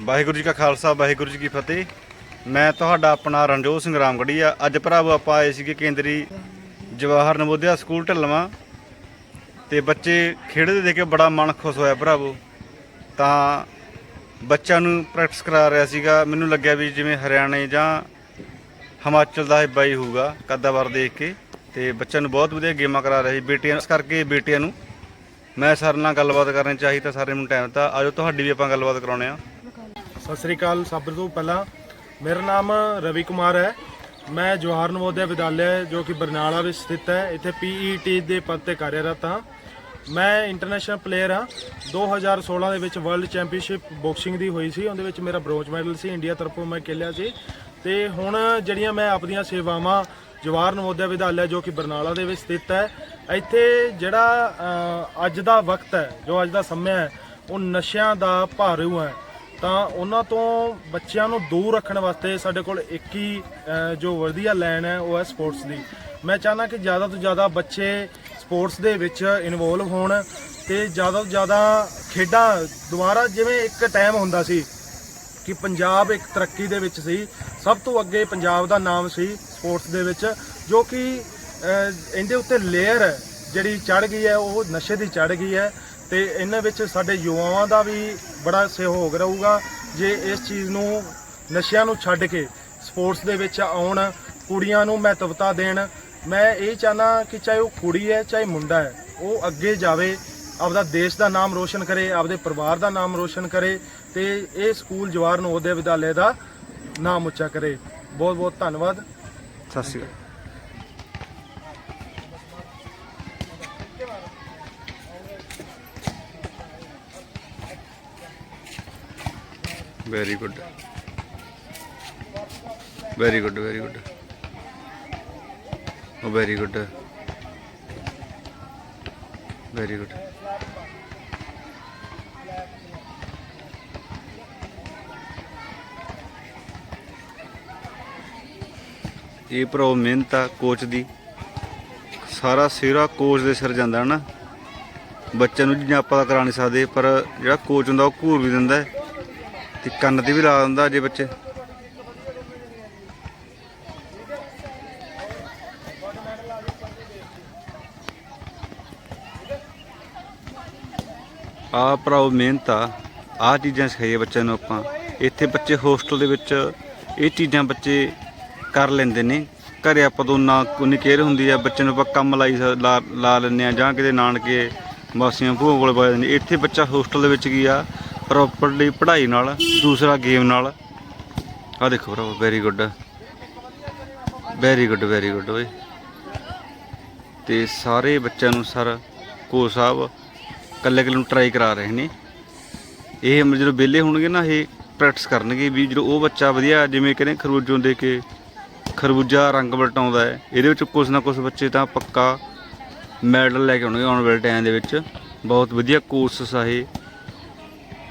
ਵਾਹਿਗੁਰੂ ਜੀ ਕਾ ਖਾਲਸਾ, ਵਾਹਿਗੁਰੂ ਜੀ ਕੀ ਫਤਿਹ। ਮੈਂ ਤੁਹਾਡਾ ਆਪਣਾ ਰਣਜੋਤ ਸਿੰਘ ਰਾਮਗੜੀ ਆ ਅੱਜ ਭਰਾਵੋ, ਆਪਾਂ ਆਏ ਸੀਗੇ ਕੇਂਦਰੀ ਜਵਾਹਰ ਨਵੋਦਿਆ ਸਕੂਲ ਢੱਲਵਾਂ। ਤੇ ਬੱਚੇ ਖੇਡਦੇ ਦੇਖ ਕੇ ਬੜਾ ਮਨ ਖੁਸ਼ ਹੋਇਆ ਭਰਾਵੋ। ਤਾਂ ਬੱਚਿਆਂ ਨੂੰ ਪ੍ਰੈਕਟਿਸ ਕਰਾ ਰਿਹਾ ਸੀਗਾ। ਮੈਨੂੰ ਲੱਗਿਆ ਵੀ ਜਿਵੇਂ ਹਰਿਆਣੇ ਜਾਂ ਹਿਮਾਚਲ ਦਾ ਹਿੱਬਾ ਹੀ ਹੋਊਗਾ, ਕੱਦਾਵਰ ਦੇਖ ਕੇ। ਤੇ ਬੱਚਿਆਂ ਨੂੰ ਬਹੁਤ ਵਧੀਆ ਗੇਮਾਂ ਕਰਾ ਰਿਹਾ ਸੀ। ਬੇਟੀਆਂ, ਇਸ ਕਰਕੇ ਬੇਟੀਆਂ ਨੂੰ ਮੈਂ ਸਰ ਨਾਲ ਗੱਲਬਾਤ ਕਰਨੀ ਚਾਹੀ ਤਾਂ ਸਾਰੇ ਨੂੰ ਟਾਈਮ ਦਿੱਤਾ। ਆਜੋ, ਤੁਹਾਡੀ ਵੀ ਆਪਾਂ ਗੱਲਬਾਤ ਕਰਾਉਣੇ ਆ ਸਤਿ ਸ੍ਰੀ ਅਕਾਲ ਸਭ ਤੋਂ ਪਹਿਲਾਂ। ਮੇਰਾ ਨਾਮ ਰਵੀ ਕੁਮਾਰ ਹੈ। ਮੈਂ ਜਵਾਹਰ ਨਵੋਦਿਆ ਵਿਦਿਆਲਿਆ, ਜੋ ਕਿ ਬਰਨਾਲਾ ਵਿੱਚ ਸਥਿਤ ਹੈ। ਇੱਥੇ ਪੀਈਟੀ ਦੇ ਪਦ ਤੇ ਕਾਰਜਰਤ ਹਾਂ। ਮੈਂ ਇੰਟਰਨੈਸ਼ਨਲ ਪਲੇਅਰ ਹਾਂ। 2016 ਦੇ ਵਿੱਚ ਵਰਲਡ ਚੈਂਪੀਅਨਸ਼ਿਪ ਬਾਕਸਿੰਗ ਦੀ ਹੋਈ ਸੀ। ਉਹਦੇ ਵਿੱਚ ਮੇਰਾ ਬ੍ਰੌਂਜ਼ ਮੈਡਲ ਸੀ। ਇੰਡੀਆ ਤਰਫੋਂ ਮੈਂ ਖੇਲਿਆ ਸੀ। ਤੇ ਹੁਣ ਜਿਹੜੀਆਂ ਮੈਂ ਆਪਣੀਆਂ ਸੇਵਾਵਾਂ ਜਵਾਹਰ ਨਵੋਦਿਆ ਵਿਦਿਆਲਿਆ, ਜੋ ਕਿ ਬਰਨਾਲਾ ਦੇ ਵਿੱਚ ਸਥਿਤ ਹੈ, ਇੱਥੇ ਜਿਹੜਾ ਅੱਜ ਦਾ ਵਕਤ ਹੈ, ਜੋ ਅੱਜ ਦਾ ਸਮਾਂ ਹੈ, ਉਹ ਨਸ਼ਿਆਂ ਦਾ ਭਾਰੂ ਹੈ। ਤਾਂ ਉਹਨਾਂ ਤੋਂ ਬੱਚਿਆਂ ਨੂੰ ਦੂਰ ਰੱਖਣ ਵਾਸਤੇ ਸਾਡੇ ਕੋਲ ਇੱਕ ਹੀ ਅਹ, ਜੋ ਵਧੀਆ ਲਾਈਨ ਹੈ ਉਹ ਹੈ ਸਪੋਰਟਸ ਦੀ। ਮੈਂ ਚਾਹਨਾ ਕਿ ਜ਼ਿਆਦਾ ਤੋਂ ਜ਼ਿਆਦਾ ਬੱਚੇ ਸਪੋਰਟਸ ਦੇ ਵਿੱਚ ਇਨਵੋਲਵ ਹੋਣ ਤੇ ਜ਼ਿਆਦਾ ਤੋਂ ਜ਼ਿਆਦਾ ਖੇਡਾਂ ਦੁਬਾਰਾ ਜਿਵੇਂ ਇੱਕ ਟਾਈਮ ਹੁੰਦਾ ਸੀ ਕਿ ਪੰਜਾਬ ਇੱਕ ਤਰੱਕੀ ਦੇ ਵਿੱਚ ਸੀ ਸਭ ਤੋਂ ਅੱਗੇ ਪੰਜਾਬ ਦਾ ਨਾਮ ਸੀ ਸਪੋਰਟਸ ਦੇ ਵਿੱਚ ਜੋ ਕਿ ਅਹ, ਇਹਦੇ ਉੱਤੇ ਲੇਅਰ ਜਿਹੜੀ ਚੜ ਗਈ ਹੈ ਉਹ ਨਸ਼ੇ ਦੀ ਚੜ ਗਈ ਹੈ। ਤੇ ਇਹਨਾਂ ਵਿੱਚ ਸਾਡੇ ਯੁਵਾਵਾਂ ਦਾ ਵੀ ਬੜਾ ਸਹਿਯੋਗ ਰਹੂਗਾ ਜੇ ਇਸ ਚੀਜ਼ ਨੂੰ ਨਸ਼ਿਆਂ ਨੂੰ ਛੱਡ ਕੇ ਸਪੋਰਟਸ ਦੇ ਵਿੱਚ ਆਉਣ, ਕੁੜੀਆਂ ਨੂੰ ਮਹੱਤਵਤਾ ਦੇਣ, ਮੈਂ ਇਹ ਚਾਹਨਾ ਕਿ ਚਾਹੇ ਉਹ ਕੁੜੀ ਹੈ, ਚਾਹੇ ਮੁੰਡਾ ਹੈ, ਉਹ ਅੱਗੇ ਜਾਵੇ, ਆਪਦਾ ਦੇਸ਼ ਦਾ ਨਾਮ ਰੋਸ਼ਨ ਕਰੇ, ਆਪਦੇ ਪਰਿਵਾਰ ਦਾ ਨਾਮ ਰੋਸ਼ਨ ਕਰੇ ਤੇ ਇਹ ਸਕੂਲ ਜਵਾਹਰ ਨਵੋਦਿਆ ਵਿਦਿਆਲਿਆ ਦਾ ਨਾਮ ਉੱਚਾ ਕਰੇ। ਬਹੁਤ ਬਹੁਤ ਧੰਨਵਾਦ। ਸਤਿ ਸ਼੍ਰੀ ਅਕਾਲ। Very good very good very good ਉਹ ਵੈਰੀ ਗੁੱਡ ਵੈਰੀ ਗੁੱਡ ਇਹ ਭਰਾ ਮਿਹਨਤ ਆ ਕੋਚ ਦੀ। ਸਾਰਾ ਸਿਰਾ ਕੋਚ ਦੇ ਸਿਰ ਜਾਂਦਾ ਹੈ ਨਾ। ਬੱਚਿਆਂ ਨੂੰ ਜਿੰਨਾ ਆਪਾਂ ਤਾਂ ਕਰਾ ਨਹੀਂ ਸਕਦੇ, ਪਰ ਜਿਹੜਾ ਕੋਚ ਹੁੰਦਾ, ਉਹ ਘੂਰ ਵੀ ਦਿੰਦਾ ਹੈ। ਤੇ ਕੰਨ ਤੇ ਵੀ ਲਾ ਦਿੰਦਾ ਜੇ ਬੱਚੇ। ਆ ਭਰਾਓ ਮਿਹਨਤ ਆ ਆ ਚੀਜ਼ਾਂ ਸਿਖਾਈਏ ਬੱਚਿਆਂ ਨੂੰ ਆਪਾਂ। ਇੱਥੇ ਬੱਚੇ ਹੋਸਟਲ ਦੇ ਵਿੱਚ ਇਹ ਚੀਜ਼ਾਂ ਬੱਚੇ ਕਰ ਲੈਂਦੇ ਨੇ। ਘਰੇ ਆਪਾਂ ਤੋਂ ਨਾ ਉਨੀ ਕੇਅਰ ਹੁੰਦੀ ਆ, ਬੱਚੇ ਨੂੰ ਆਪਾਂ ਕੰਮ ਲਾਈ ਸ- ਲਾ ਲਾ ਲੈਂਦੇ ਆ ਜਾਂ ਕਿਤੇ ਨਾਨਕੇ ਮਾਸੀਆਂ ਭੂਆ ਕੋਲ ਪਾ ਜਾਂਦੇ ਇੱਥੇ ਬੱਚਾ ਹੋਸਟਲ ਦੇ ਵਿੱਚ ਕੀ ਆ ਪ੍ਰੋਪਰਲੀ ਪੜ੍ਹਾਈ ਨਾਲ, ਦੂਸਰਾ ਗੇਮ ਨਾਲ। ਆ ਦੇਖੋ ਭਰਾ very good very good very good ਓਏ। ਤੇ ਸਾਰੇ ਬੱਚਿਆਂ ਨੂੰ ਸਰ ਕੋ ਸਾਹਿਬ ਕੱਲੇ ਕੱਲੇ ਨੂੰ ਟਰਾਈ ਕਰਾ ਰਹੇ ਨੇ। ਇਹ ਜਦੋਂ ਵਿਹਲੇ ਹੋਣਗੇ ਨਾ, ਇਹ ਪ੍ਰੈਕਟਿਸ ਕਰਨਗੇ ਵੀ ਜਦੋਂ ਉਹ ਬੱਚਾ ਵਧੀਆ ਜਿਵੇਂ ਕਹਿੰਦੇ ਖਰਬੂਜੋਂ ਦੇ ਕੇ ਖਰਬੂਜਾ ਰੰਗ ਵਲਟਾਉਂਦਾ ਹੈ, ਇਹਦੇ ਵਿੱਚ ਕੁਝ ਨਾ ਕੁਝ ਬੱਚੇ ਤਾਂ ਪੱਕਾ ਮੈਡਲ ਲੈ ਕੇ ਆਉਣਗੇ ਆਉਣ ਵਾਲੇ ਟਾਈਮ ਦੇ ਵਿੱਚ। ਬਹੁਤ ਵਧੀਆ ਕੋਰਸ ਆ ਇਹ।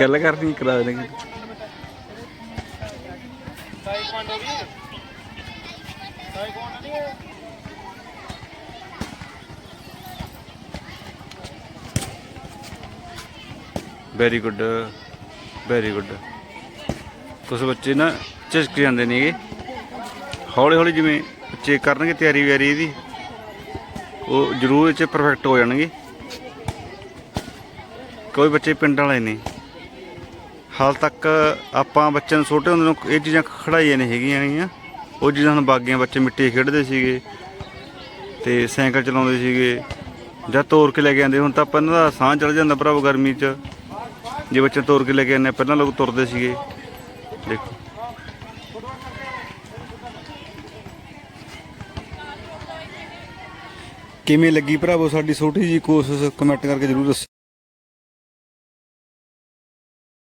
ਗੱਲ ਕਰਨੀ ਕਰਾ ਦੇਣਗੇ ਵੈਰੀ ਗੁੱਡ ਵੈਰੀ ਗੁੱਡ ਕੁਝ ਬੱਚੇ ਨਾ ਝਿਜਕ ਜਾਂਦੇ ਨੇਗੇ ਹੌਲੀ ਹੌਲੀ ਜਿਵੇਂ ਬੱਚੇ ਕਰਨਗੇ ਤਿਆਰੀ ਵਿਆਰੀ ਇਹਦੀ, ਉਹ ਜ਼ਰੂਰ ਇਹ 'ਚ ਪਰਫੈਕਟ ਹੋ ਜਾਣਗੇ। ਕੋਈ ਬੱਚੇ ਪਿੰਡ ਵਾਲੇ ਨੇ ਹਾਲ ਤੱਕ ਆਪਾਂ ਬੱਚਿਆਂ ਨੂੰ ਛੋਟੇ ਹੁੰਦੇ ਨੂੰ ਇਹ ਚੀਜ਼ਾਂ ਖੜਾਈਆਂ ਨਹੀਂ ਹੈਗੀਆਂ ਗੀਆਂ ਉਹ ਚੀਜ਼ਾਂ ਹੁਣ ਬਾਗੀਆਂ ਬੱਚੇ ਮਿੱਟੀ ਖੇਡਦੇ ਸੀਗੇ ਤੇ ਸਾਈਕਲ ਚਲਾਉਂਦੇ ਸੀਗੇ ਜਾਂ ਤੋਰ ਕੇ ਲੈ ਕੇ ਆਉਂਦੇ। ਹੁਣ ਤਾਂ ਆਪਾਂ ਇਹਨਾਂ ਦਾ ਸਾਹ ਚੜ ਜਾਂਦਾ ਭਰਾਵੋ ਗਰਮੀ 'ਚ। ਜੇ ਬੱਚੇ ਤੋਰ ਕੇ ਲੈ ਕੇ ਆਉਂਦੇ ਪਹਿਲਾਂ ਲੋਕ ਤੁਰਦੇ ਸੀਗੇ। ਦੇਖੋ। ਕਿਵੇਂ ਲੱਗੀ ਭਰਾਵੋ ਸਾਡੀ ਛੋਟੀ ਜੀ ਕੋਸ਼ਿਸ਼? ਕਮੈਂਟ ਕਰਕੇ ਜਰੂਰ ਦੱਸੋ